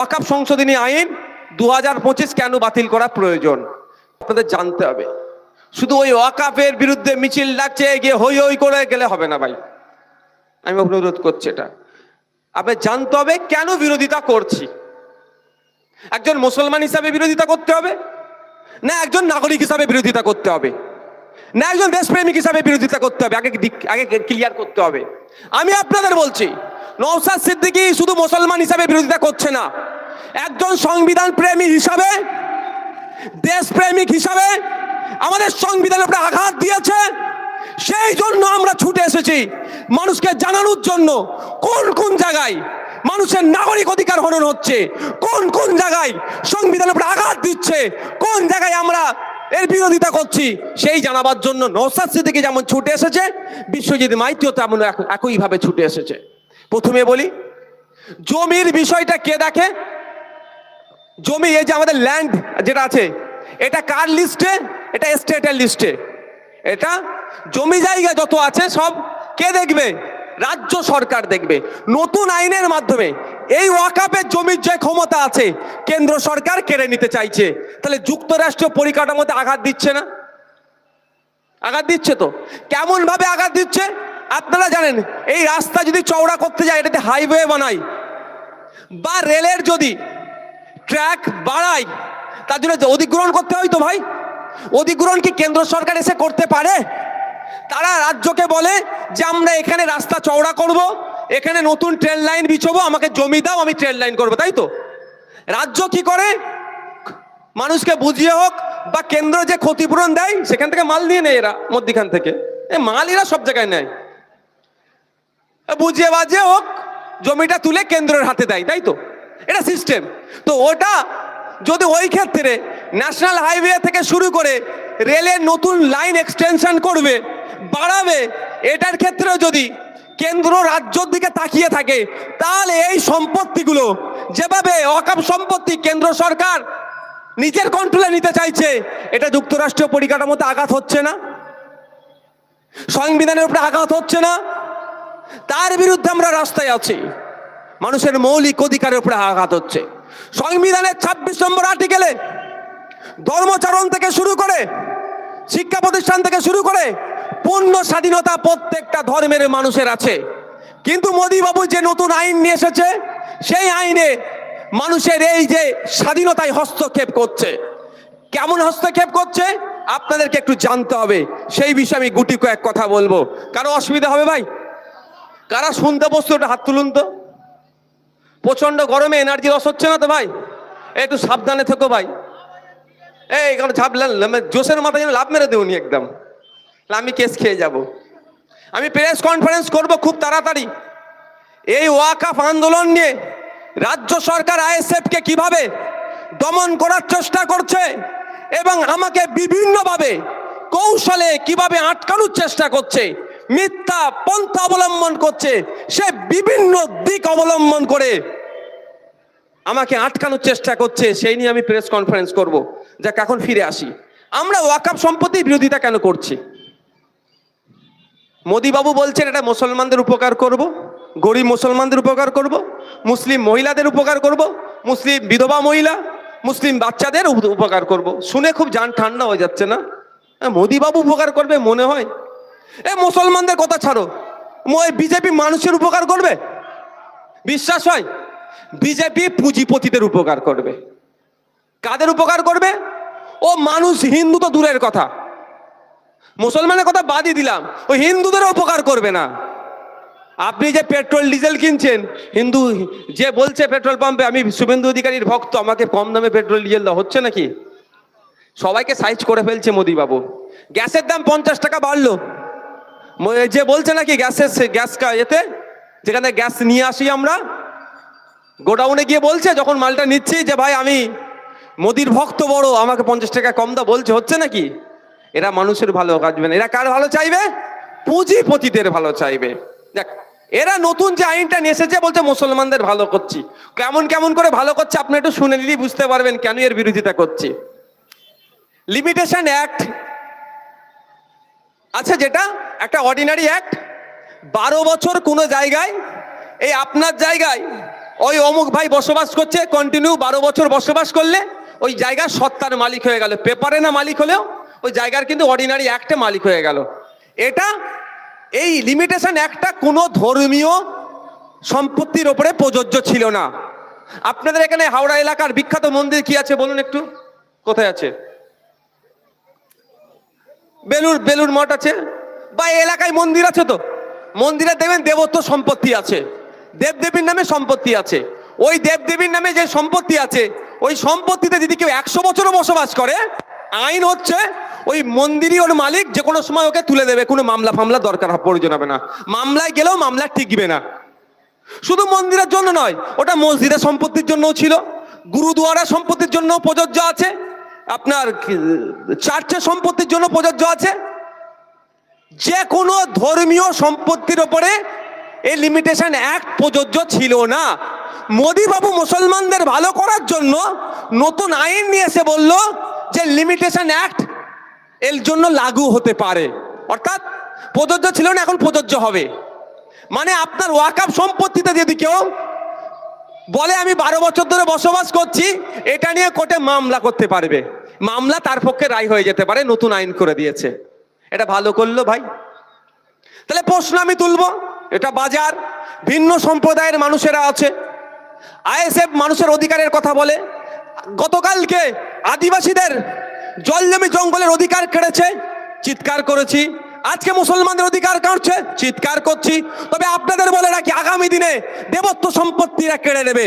ওয়াকাপ সংশোধনী আইন দু হাজার পঁচিশ কেন বাতিল করা প্রয়োজন? আপনাদের জানতে হবে। শুধু ওই ওয়াকাপের বিরুদ্ধে মিছিল ডাকছে, গিয়ে হই হই করে গেলে হবে না ভাই। আমি অনুরোধ করছি এটা। আপনি জানতে হবে কেন বিরোধিতা করছি? একজন মুসলমান হিসাবে বিরোধিতা করতে হবে? না একজন নাগরিক হিসাবে বিরোধিতা করতে হবে? না একজন দেশপ্রেমিক হিসাবে বিরোধিতা করতে হবে? আগে দিক- আগে ক্লিয়ার করতে হবে। আমি আপনাদের বলছি নৌসাদ সিদ্দিকি শুধু মুসলমান হিসাবে বিরোধিতা করছে না। একজন সংবিধান প্রেমী হিসাবে, দেশপ্রেমিক হিসাবে আমাদের সংবিধানের উপরে আঘাত দিয়েছে। সেই জন্য আমরা ছুটে এসেছি মানুষকে জানানোর জন্য। কোন কোন জায়গায় মানুষের নাগরিক অধিকার হনন হচ্ছে? কোন কোন জায়গায় সংবিধানের উপরে আঘাত দিচ্ছে? কোন জায়গায় আমরা এর বিরোধিতা করছি? সেই জানাবার জন্য নৌসাদ সিদ্দিকী যেমন ছুটে এসেছে, বিশ্বজিৎ মাইতিও তেমন এক- একইভাবে ছুটে এসেছে। প্রথমে বলি, জমির বিষয়টা কে দেখে? জমি এই যে আমাদের ল্যান্ড যেটা আছে, এটা কার লিস্টে এটা স্টেটের লিস্টে এটা জমি জায়গা যত আছে, সব কে দেখবে? রাজ্য সরকার দেখবে। নতুন আইনের মাধ্যমে এই ওয়াকাপের জমির যে ক্ষমতা আছে, কেন্দ্র সরকার কেড়ে নিতে চাইছে। তাহলে যুক্তরাষ্ট্র পরিকাঠামোতে আঘাত দিচ্ছে না? আঘাত দিচ্ছে তো। কেমন ভাবে আঘাত দিচ্ছে? আপনারা জানেন, এই রাস্তা যদি চওড়া করতে যায়, এটাতে হাইওয়ে বানায় বা রেলের যদি ট্র্যাক বাড়ায়, তার জন্য অধিগ্রহণ করতে হয় তো ভাই? অধিগ্রহণ কি কেন্দ্র সরকার এসে করতে পারে? তারা রাজ্যকে বলে যে আমরা এখানে রাস্তা চওড়া করব, এখানে নতুন ট্রেন লাইন বিছবো, আমাকে জমি দাও, আমি ট্রেন লাইন করব, তাই তো? রাজ্য কি করে? মানুষকে বুঝিয়ে হোক বা কেন্দ্র যে ক্ষতিপূরণ দেয়, সেখান থেকে মাল নিয়ে নেয় এরা, মধ্যিখান থেকে। এ মাল এরা সব জায়গায় নেয়। বুঝিয়ে বাজিয়ে হোক, জমিটা তুলে কেন্দ্রের হাতে দেয়, তাই তো? এটা সিস্টেম। তো ওটা যদি ওই ক্ষেত্রে ন্যাশনাল হাইওয়ে থেকে শুরু করে রেলের নতুন লাইন এক্সটেনশন করবে, বাড়াবে, এটার ক্ষেত্রেও যদি কেন্দ্র রাজ্যর দিকে তাকিয়ে থাকে, তাহলে এই সম্পত্তিগুলো যেভাবে অকাপ সম্পত্তি কেন্দ্র সরকার নিজের কন্ট্রোলে নিতে চাইছে, এটা যুক্তরাষ্ট্রীয় পরিকাঠামোতে আঘাত হচ্ছে না? সংবিধানের উপরে আঘাত হচ্ছে না? তার বিরুদ্ধে আমরা রাস্তায় আছি। মানুষের মৌলিক অধিকারের উপরে আঘাত হচ্ছে। সংবিধানের ছাব্বিশ নম্বর আর্টিকেলে ধর্মচারণ থেকে শুরু করে শিক্ষা প্রতিষ্ঠান থেকে শুরু করে পূর্ণ স্বাধীনতা প্রত্যেকটা ধর্মের মানুষের আছে। কিন্তু মোদীবাবু যে নতুন আইন নিয়ে এসেছে, সেই আইনে মানুষের এই যে স্বাধীনতায় হস্তক্ষেপ করছে। কেমন হস্তক্ষেপ করছে? আপনাদেরকে একটু জানতে হবে। সেই বিষয়ে আমি গুটি কয়েক কথা বলব। কারও অসুবিধা হবে ভাই? কারা শুনতে বসতো ওটা হাত তুলুন তো। প্রচণ্ড গরমে এনার্জি লস হচ্ছে না তো ভাই? একটু সাবধানে থেকো ভাই। এই, এখানে ঝাপলেন জোশের মাথায় যেন লাভ মেরে দেউনি একদম। আমি কেস খেয়ে যাব। আমি প্রেস কনফারেন্স করব খুব তাড়াতাড়ি। এই ওয়াকাফ আন্দোলন নিয়ে রাজ্য সরকার আইএসএফকে কীভাবে দমন করার চেষ্টা করছে এবং আমাকে বিভিন্নভাবে কৌশলে কীভাবে আটকানোর চেষ্টা করছে মিথ্যা পন্থা অবলম্বন করছে সে বিভিন্ন দিক অবলম্বন করে আমাকে আটকানোর চেষ্টা করছে সেই নিয়ে আমি প্রেস কনফারেন্স করব। যাক এখন ফিরে আসি। আমরা ওয়াকাপ সম্পত্তির বিরোধিতা কেন করছি? মোদিবাবু বলছেন এটা মুসলমানদের উপকার করব গরিব মুসলমানদের উপকার করব মুসলিম মহিলাদের উপকার করব মুসলিম বিধবা মহিলা মুসলিম বাচ্চাদের উপ- উপকার করব। শুনে খুব যান ঠান্ডা হয়ে যাচ্ছে না? হ্যাঁ, মোদিবাবু উপকার করবে মনে হয়। এ মুসলমানদের কথা ছাড়ো। ওই বিজেপি মানুষের উপকার করবে? বিশ্বাস হয়? বিজেপি পুঁজিপতিদের উপকার করবে। কাদের উপকার করবে? ও মানুষ হিন্দু তো দূরের কথা। মুসলমানের কথা বাদই দিলাম। ও হিন্দুদের উপকার করবে না। আপনি যে পেট্রোল, ডিজেল কিনছেন, হিন্দু যে বলছে পেট্রোল পাম্পে, আমি শুভেন্দু অধিকারীর ভক্ত, আমাকে কম দামে পেট্রোল, ডিজেল হচ্ছে নাকি? সবাইকে সাইজ করে ফেলছে মোদি বাবু গ্যাসের দাম পঞ্চাশ টাকা বাড়লো। যে বলছে নাকি গ্যাসের গ্যাস এতে? যেখানে গ্যাস নিয়ে আসি আমরা। গোডাউনে গিয়ে বলছে, যখন মালটা নিচ্ছি যে ভাই আমি মোদির ভক্ত বড়, আমাকে পঞ্চাশ টাকা কম দা বলছে, হচ্ছে নাকি? এরা মানুষের ভালো কাজবে না। এরা কার ভালো চাইবে? পুঁজিপতিদের ভালো চাইবে। দেখ, এরা নতুন যে আইনটা নিয়ে এসেছে, বলছে মুসলমানদের ভালো করছি। কেমন কেমন করে ভালো করছে, আপনি একটু শুনে নিলেই বুঝতে পারবেন কেন এর বিরোধিতা করছি। লিমিটেশন অ্যাক্ট আচ্ছা যেটা একটা অর্ডিনারি অ্যাক্ট বারো বছর কোনো জায়গায়, এই আপনার জায়গায় ওই অমুক ভাই বসবাস করছে কন্টিনিউ বারো বছর বসবাস করলে, ওই জায়গার সত্তার মালিক হয়ে গেল। পেপারে না মালিক হলেও, ওই জায়গার কিন্তু অর্ডিনারি অ্যাক্টে মালিক হয়ে গেল। এটা, এই লিমিটেশন একটা কোনো ধর্মীয় সম্পত্তির ওপরে প্রযোজ্য ছিল না। আপনাদের এখানে হাওড়া এলাকার বিখ্যাত মন্দির কি আছে বলুন একটু? কোথায় আছে? বেলুর বেলুর মঠ আছে। বা এলাকায় মন্দির আছে তো? মন্দিরে দেবেন দেবত্ব সম্পত্তি আছে। দেবদেবীর নামে সম্পত্তি আছে। ওই দেবদেবীর নামে যে সম্পত্তি আছে, ওই সম্পত্তিতে যদি কেউ একশো বছরও বসবাস করে, আইন হচ্ছে ওই মন্দিরই ওর মালিক, যে কোনো সময় ওকে তুলে দেবে। কোনো মামলা ফামলা দরকার প্রয়োজন হবে না। মামলায় গেলেও মামলা টিকবে না। শুধু মন্দিরের জন্য নয়, ওটা মসজিদের সম্পত্তির জন্যও ছিল গুরুদুয়ারা সম্পত্তির জন্য প্রযোজ্য আছে। আপনার চার্চের সম্পত্তির জন্য প্রযোজ্য আছে? যে কোনো ধর্মীয় সম্পত্তির ওপরে এই লিমিটেশন অ্যাক্ট প্রযোজ্য ছিল না। মোদি বাবু মুসলমানদের ভালো করার জন্য নতুন আইন নিয়ে এসে বলল যে লিমিটেশন অ্যাক্ট এর জন্য লাগু হতে পারে। অর্থাৎ প্রযোজ্য ছিল না, এখন প্রযোজ্য হবে। মানে আপনার ওয়াকাপ সম্পত্তিতে যদি কেউ বলে, আমি বারো বছর ধরে বসবাস করছি, এটা নিয়ে কোর্টে মামলা করতে পারবে। মামলা তার পক্ষে রায় হয়ে যেতে পারে, নতুন আইন করে দিয়েছে। এটা ভালো করল ভাই। তাহলে প্রশ্ন আমি তুলবো, এটা বাজার, ভিন্ন সম্প্রদায়ের মানুষেরা আছে। আইএসএফ মানুষের অধিকারের কথা বলে, গতকালকে আদিবাসীদের জল জমি জঙ্গলের অধিকার কেড়েছে, চিৎকার করেছি। আজকে মুসলমানদের অধিকার কাটছে চিৎকার করছি। তবে আপনাদের বলে রাখি, আগামী দিনে দেবত্ব সম্পত্তিরা কেড়ে নেবে।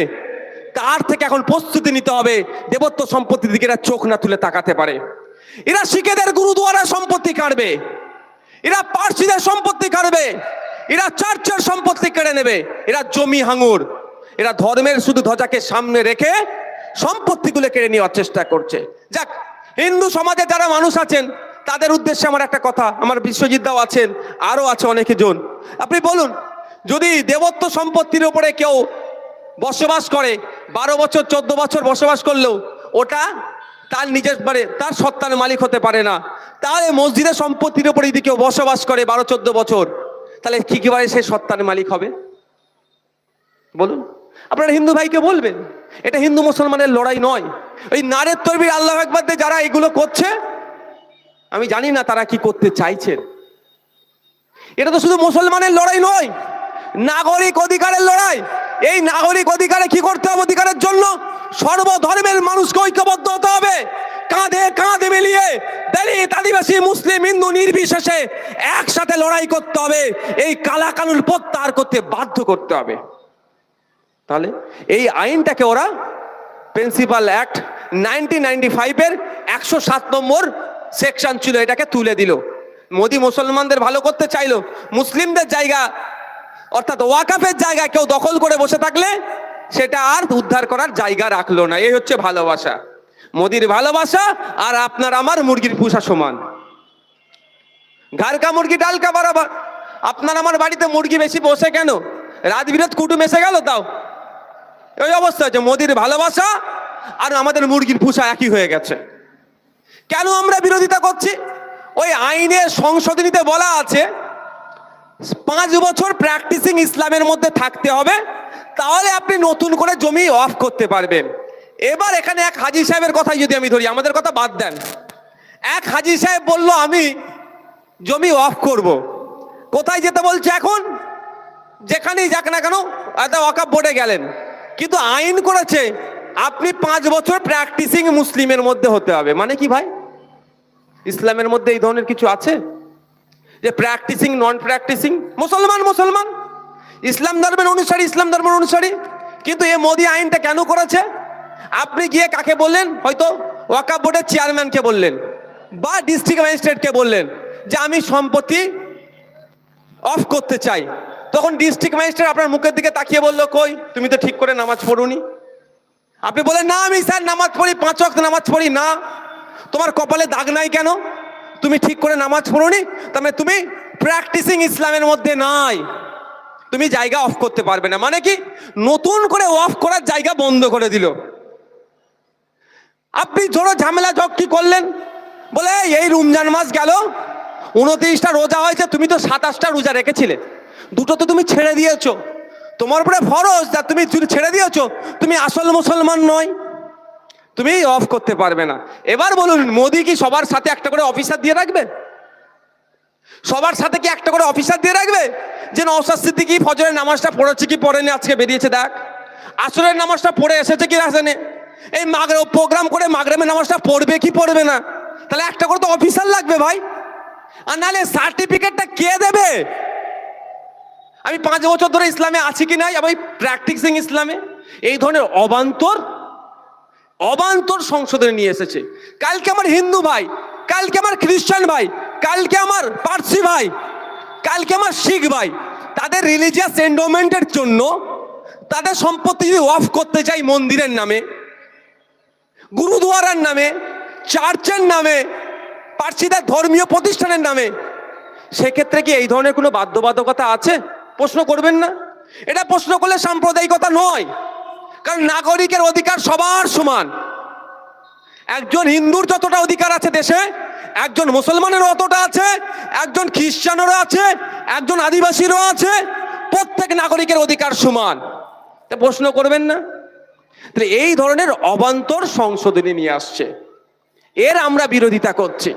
তার থেকে এখন প্রস্তুতি নিতে হবে, দেবত্ব সম্পত্তির দিকে এরা চোখ না তুলে তাকাতে পারে। এরা শিখেদের গুরুদুয়ারা সম্পত্তি কাটবে এরা পার্সিদের সম্পত্তি কাটবে এরা চার্চের সম্পত্তি কেড়ে নেবে। এরা জমি হাঙুর। এরা ধর্মের শুধু ধ্বজাকে সামনে রেখে সম্পত্তিগুলো কেড়ে নেওয়ার চেষ্টা করছে। যাক, হিন্দু সমাজে যারা মানুষ আছেন তাদের উদ্দেশ্যে আমার একটা কথা, আমার বিশ্বজিৎ দাও আছেন আরও আছে অনেকে জন। আপনি বলুন, যদি দেবত্ব সম্পত্তির উপরে কেউ বসবাস করে, বারো বছর, চোদ্দ বছর বসবাস করলেও ওটা তার নিজের মানে তার সত্তার মালিক হতে পারে না। তাহলে মসজিদের সম্পত্তির উপরে যদি কেউ বসবাস করে বারো, চোদ্দ বছর, তাহলে কি কীভাবে সে সত্তার মালিক হবে? বলুন। আপনারা হিন্দু ভাইকে বলবেন, এটা হিন্দু মুসলমানের লড়াই নয়। ওই নারের তরবির আল্লাহ একবার যারা এগুলো করছে আমি জানি না তারা কি করতে চাইছেন। এটা তো শুধু মুসলমানের লড়াই নয়, নাগরিক অধিকারের লড়াই। এই নাগরিক অধিকারে কি করতে হবে অধিকারের জন্য? সর্বধর্মের মানুষকে ঐক্যবদ্ধ হতে হবে। কাঁধে কাঁধে মিলিয়ে দলিত আদিবাসী, মুসলিম, হিন্দু নির্বিশেষে একসাথে লড়াই করতে হবে। এই কালা কানুন প্রত্যাহার করতে বাধ্য করতে হবে। তাহলে এই আইনটাকে ওরা প্রিন্সিপাল অ্যাক্ট নাইনটিন নাইনটি ফাইভের একশো সাত নম্বর সেকশন ছিল, এটাকে তুলে দিল। মোদি মুসলমানদের ভালো করতে চাইলো। মুসলিমদের জায়গা, অর্থাৎ ওয়াকাফের জায়গা কেউ দখল করে বসে থাকলে সেটা আর উদ্ধার করার জায়গা রাখল না। এই হচ্ছে ভালোবাসা। মোদির ভালোবাসা আর আপনার আমার মুরগির পুষা সমান। ঘাড়কা মুরগি, ডালকা বরাবর। আপনার আমার বাড়িতে মুরগি বেশি বসে কেন? রাত বিরাত কুটুম এসে গেল তাও। এই অবস্থা হচ্ছে মোদির ভালোবাসা আর আমাদের মুরগির পুষা একই হয়ে গেছে। কেন আমরা বিরোধিতা করছি? ওই আইনের সংশোধনীতে বলা আছে, পাঁচ বছর প্র্যাকটিসিং ইসলামের মধ্যে থাকতে হবে, তাহলে আপনি নতুন করে জমি অফ করতে পারবেন। এবার এখানে এক হাজি সাহেবের কথাই যদি আমি ধরি, আমাদের কথা বাদ দেন। এক হাজি সাহেব বলল, আমি জমি অফ করব। কোথায় যেতে বলছে এখন? যেখানেই যাক না কেন, একটা ওয়াকাপ বোর্ডে গেলেন। কিন্তু আইন করেছে আপনি পাঁচ বছর প্র্যাকটিসিং মুসলিমের মধ্যে হতে হবে। মানে কি ভাই? ইসলামের মধ্যে এই ধরনের কিছু আছে? যে প্র্যাকটিসিং নন প্র্যাকটিসিং মুসলমান মুসলমান। ইসলাম ধর্মের অনুসারী, ইসলাম ধর্মের অনুসারী। কিন্তু এ মোদী আইনটা কেন করেছে? আপনি গিয়ে কাকে বললেন? হয়তো ওয়াকাপ বোর্ডের চেয়ারম্যানকে বললেন বা ডিস্ট্রিক্ট ম্যাজিস্ট্রেটকে বললেন যে আমি সম্পত্তি অফ করতে চাই। তখন ডিস্ট্রিক্ট ম্যাজিস্ট্রেট আপনার মুখের দিকে তাকিয়ে বলল, কই, তুমি তো ঠিক করে নামাজ পড়ুনি। আপনি বলেন, না আমি স্যার, নামাজ পড়ি, পাঁচ ওয়াক্ত নামাজ পড়ি। না। তোমার কপালে দাগ নাই কেন? তুমি ঠিক করে নামাজ পড়োনি? তবে তুমি প্র্যাকটিসিং ইসলামের মধ্যে নাই। তুমি জায়গা অফ করতে পারবে না। মানে কি? নতুন করে অফ করার জায়গা বন্ধ করে দিল। আপনি জোরো ঝামেলা জগ কি করলেন? বলে এই রমজান মাস গেল, উনত্রিশটা রোজা হয়েছে, তুমি তো সাতাশটা রোজা রেখেছিলে। দুটো তো তুমি ছেড়ে দিয়েছ। তোমার উপরে ফরজ যা তুমি তুমি ছেড়ে দিয়েছ, তুমি আসল মুসলমান নয়। তুমি অফ করতে পারবে না। এবার বলুন, মোদি কি সবার সাথে একটা করে অফিসার দিয়ে রাখবে? সবার সাথে কি একটা করে অফিসার দিয়ে রাখবে? যে নওসাদ সিদ্দিকি ফজরের নামাজটা পড়েছে কি পড়েনি আজকে বেরিয়েছে দেখ। আসরের নামাজটা পড়ে এসেছে কি আসেনি এই মাগরে প্রোগ্রাম করে মাগরেমের নামাজটা পড়বে কি পড়বে না? তাহলে একটা করে তো অফিসার লাগবে ভাই। আর নাহলে সার্টিফিকেটটা কে দেবে? আমি পাঁচ বছর ধরে ইসলামে আছি কি নাই? আমি প্র্যাকটিসিং ইসলামে। এই ধরনের অবান্তর অবান্তর সংশোধনে নিয়ে এসেছে। কালকে আমার হিন্দু ভাই, কালকে আমার খ্রিস্টান ভাই, কালকে আমার পার্সি ভাই, কালকে আমার শিখ ভাই, তাদের রিলিজিয়াস এন্ডোমেন্টের জন্য তাদের সম্পত্তি যদি অফ করতে চাই মন্দিরের নামে, গুরুদুয়ারার নামে, চার্চের নামে, পার্সিদের ধর্মীয় প্রতিষ্ঠানের নামে, সেক্ষেত্রে কি এই ধরনের কোনো বাধ্যবাধকতা আছে? প্রশ্ন করবেন না? এটা প্রশ্ন করলে সাম্প্রদায়িকতা নয়। কারণ নাগরিকের অধিকার সবার সমান। একজন হিন্দুর যতটা অধিকার আছে দেশে, একজন মুসলমানেরও অতটা আছে, একজন খ্রিস্টানেরও আছে, একজন আদিবাসীরও আছে, প্রত্যেক নাগরিকের অধিকার সমান। তা প্রশ্ন করবেন না? তাহলে এই ধরনের অবান্তর সংশোধনী নিয়ে আসছে। এর আমরা বিরোধিতা করছি।